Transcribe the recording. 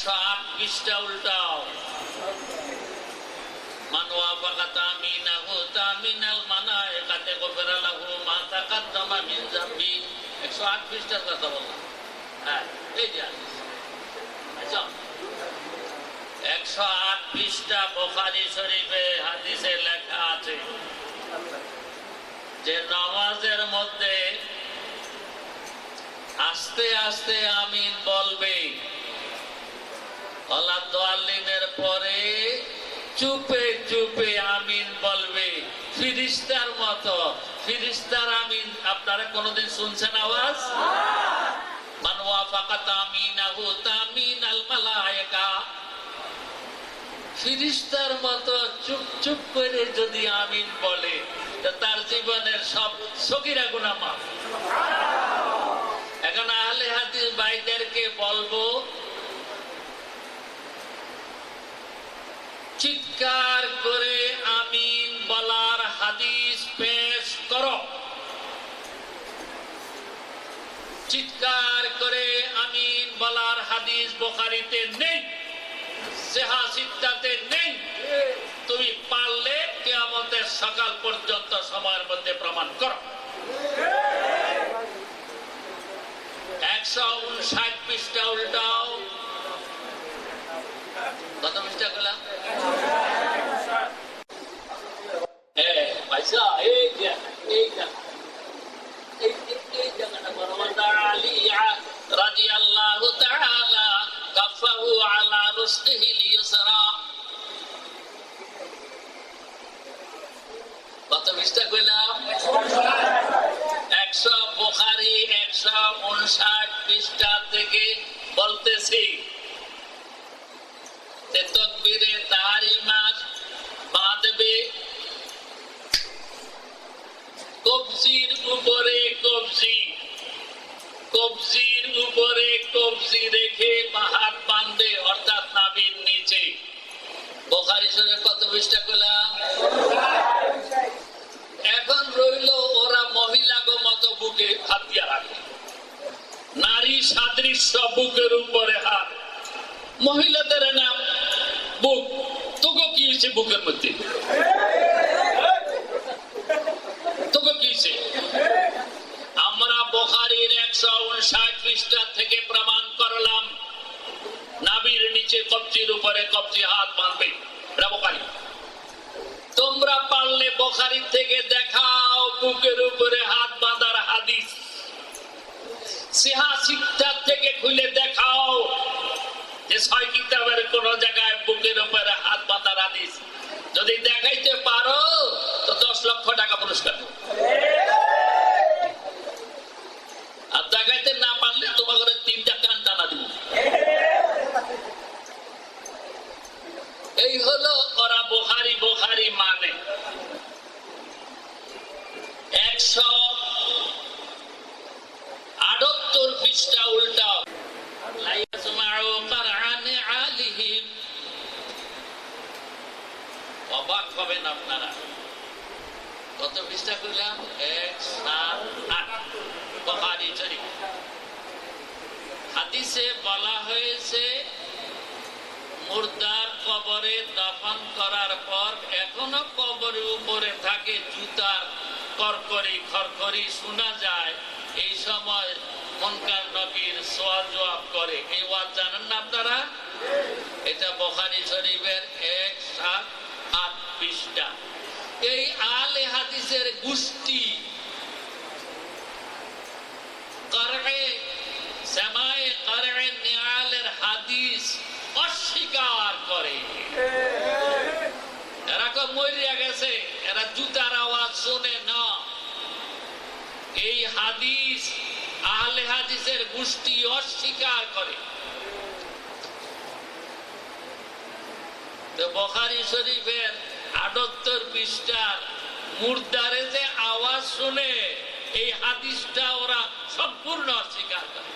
পৃষ্ঠা উল্টাও। মিন জাম্বি। একশো আট হ্যাঁ এই যে। আচ্ছা। পৃষ্ঠা শরীফে হাদিসে লেখা আছে যে নামাজের মধ্যে আস্তে আস্তে আমিন পরে চুপে চুপে আমিন বলবে, ফিরিস্তার মতো, ফিরিস্তার আমিন। আপনারা শুনছেন আওয়াজ? চুপ চুপ করে যদি আমিন বলে তার জীবনের সব সগিরা গুণা মাফ। এখন আহলে হাদিস ভাইদেরকে বলব চিৎকার করে আমিন বলার হাদিস পেশ করো। চিৎকার করে আমিন বলার হাদিস বোখারিতে নেই, সেহা নেই। তুমি পারলে কেয়ামতের সকাল পর্যন্ত সময়ের মধ্যে প্রমাণ করো। একশো উনষাট পৃষ্ঠা উল্টাও কত পৃষ্ঠা করলাম হ্যাঁ, পয়সা এই যে এই যে এই এই- এই জায়গাটা বড় আলিয়া রাদিয়াল্লাহু তাআলা কাফাহু রুসলিহিল ইউসরা। কত পৃষ্ঠা কইলাম? একশো বোখারি, একশো উনষাট পৃষ্ঠা থেকে বলতেছি। তকবীরে তাহারিমার বাঁধবে। কবজির উপরে কবজি, কবজির উপরে কবজি রেখে হাত বাঁধবে অর্থাৎ নাবির নিচে বোখারি শরীফে কত পৃষ্ঠা করলাম এখন রইল ওরা মহিলাগো মতো বুকে হাত দিয়া রাখে নারী সাদৃশ্য বুকের উপরে হাত। মহিলাদের নাম বুক। তোকে কি হয়েছে বুকের মধ্যে? তোকে কি হয়েছে? আমরা একশো উনষাট থেকে প্রমাণ করলাম নাবির নিচে কবজির উপরে কবজি হাত বাঁধবে। তোমরা পারলে বোখারি থেকে দেখাও বুকের উপরে হাত বাঁধার হাদিস। সিহা শিক্ষা থেকে খুলে দেখাও যে ছয় কিতাবের কোন জায়গায় বুকের উপরে হাত পাতার হাদিস। যদি দেখাইতে পারো, তো দশ লক্ষ টাকা পুরস্কার দেবো। আর দেখাইতে না পারলে তোমার ঘরে তিনটা কান টানা দিব এই হলো ওরা বোখারি বোখারি মানে একশো আটাত্তর পৃষ্ঠা হাদিসে বলা হয়েছে, মুর্দার কবরে দফন করার পর এখনও কবরের উপরে থাকে জুতার করকরি খরখরি শোনা যায়। এই সময় মনকার নবীর সোয়াল জবাব করে। এই ওয়াজ জানেন না আপনারা? এটা বখারি শরীফের এক, সাত, আট পৃষ্ঠা। এই আলে হাদিসের গোষ্ঠী গেছে, এরা জুতার আওয়াজ শোনে না। এই হাদিস আহলে হাদিসের গোষ্ঠী অস্বীকার করে। বখারি শরীফের আটাত্তর পৃষ্ঠার মুর্দারে যে আওয়াজ শুনে এই হাদিসটা ওরা সম্পূর্ণ অস্বীকার করে।